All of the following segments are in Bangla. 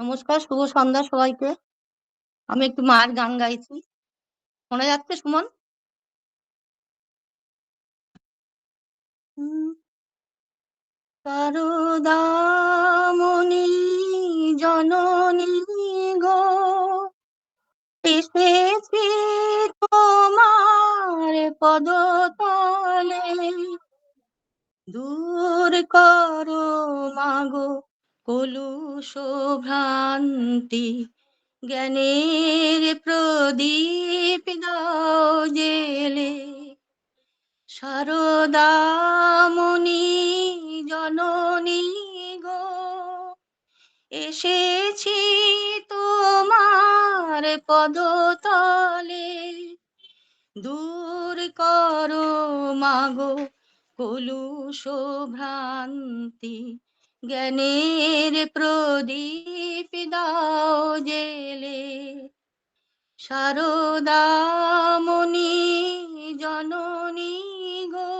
নমস্কার, শুভ সন্ধ্যা সবাইকে। আমি একটু মার গান গাইছি। শোনা যাচ্ছে, সুমন? সারদামণি জননী গো, এসেছি তোমার পদতলে। দূর করো মাগো কলুষ ভ্রান্তি জ্ঞানের প্রদীপ জেলে সারদামণি জননী গো, এসেছি তোমার পদতলে। দূর করো মাগো কলুষ ভ্রান্তি জ্ঞানের প্রদীপ দাও জেলে। শারদামণি জননী গো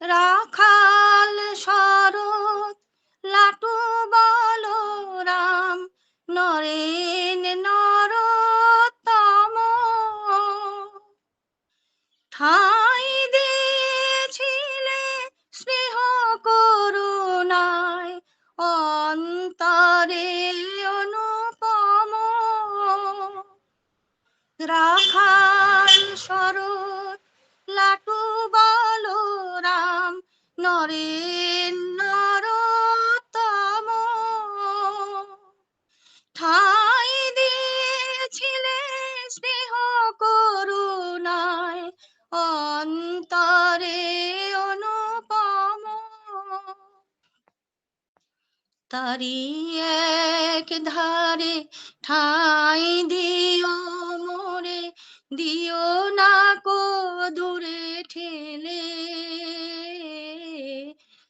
রাখাল রাখাল শরৎ লাটু বলরাম নরেন নরতম ঠাই দিয়েছিলে স্নেহ করুণায়, অন্তরে অনুপম। তারি এক ধারে ঠাই দিও দিও না কো দূরে ঠেলে।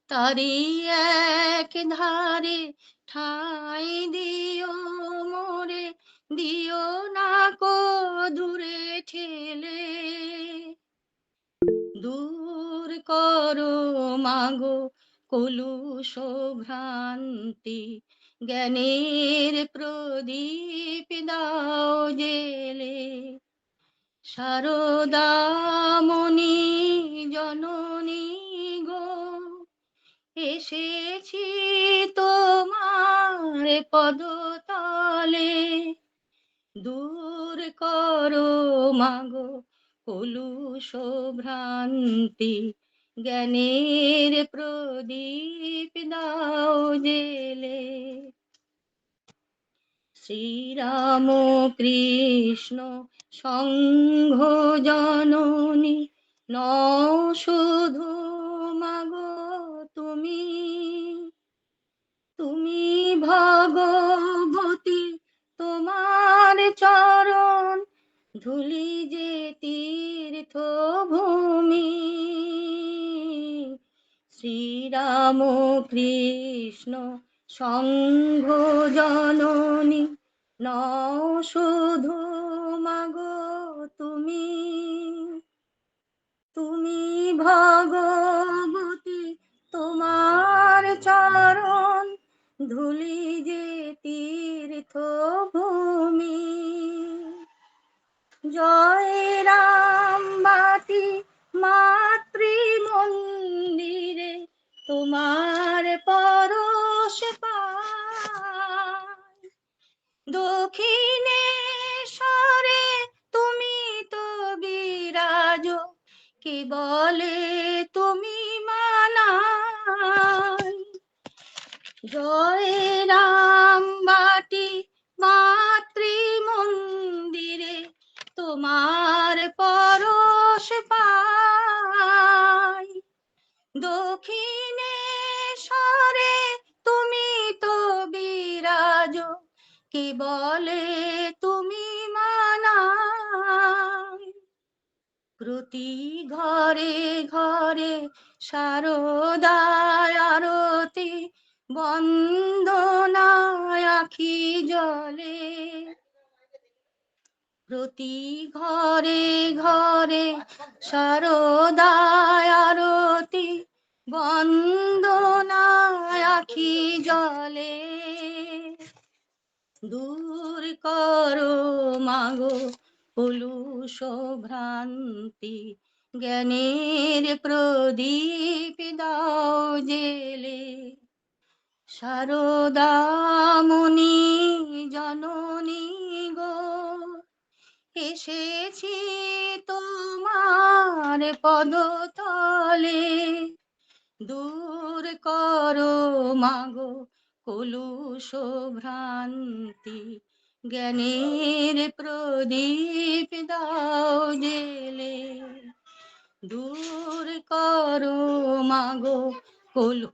তারি এক ধারে ঠাই দিও মোরে। দিও না কো দূরে ঠেলে। দূর করো মাগো কলুষ ভ্রান্তি জ্ঞানের প্রদীপ দাও জেলে। সারদামণি জননী গো, এসেছি তোমার পদতলে। দূর করো মাগো কলুষ ভ্রান্তি, জ্ঞানের প্রদীপ দাও জেলে। শ্রীরাম কৃষ্ণ সংঘ জননী ন শুধু মাগো তুমি। তুমি ভগবতী, তোমার চরণ ধুলি যে তীর্থ ভূমি শ্রীরাম কৃষ্ণ সংঘ জননী ন শুধু মাগো তুমি। তুমি ভগবতী, তোমার চরণ ধুলি যে তীর্থ ভূমি জয় রাম। দক্ষিণে সরে তুমি তো বিরাজ কি বলে তুমি মানা জয় রাম কি বলে তুমি মানাই প্রতি ঘরে ঘরে শারদার আরতি, বন্দনায় আখি জলে। প্রতি ঘরে ঘরে শারদায় আরতি, বন্দনায় আখি জলে। দূর করো মাগো কলুষ ভ্রান্তি। জ্ঞানের প্রদীপ দাও জেলে। শারদামণি জননী গো, এসেছি তোমার পদতলে। দূর করো মাগো কলুষ ভ্রান্তি জ্ঞানের প্রদীপ দাও জেলে। দূর করো মাগো কলু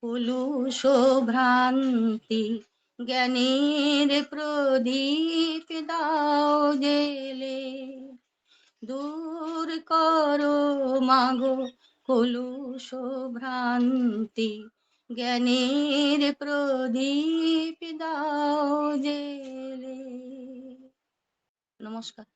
কলুষ ভ্রান্তি জ্ঞানের প্রদীপ দাও জেলে। দূর করো মাগো কলুষ ভ্রান্তি জ্ঞানের প্রদীপ দাও জেলে। নমস্কার।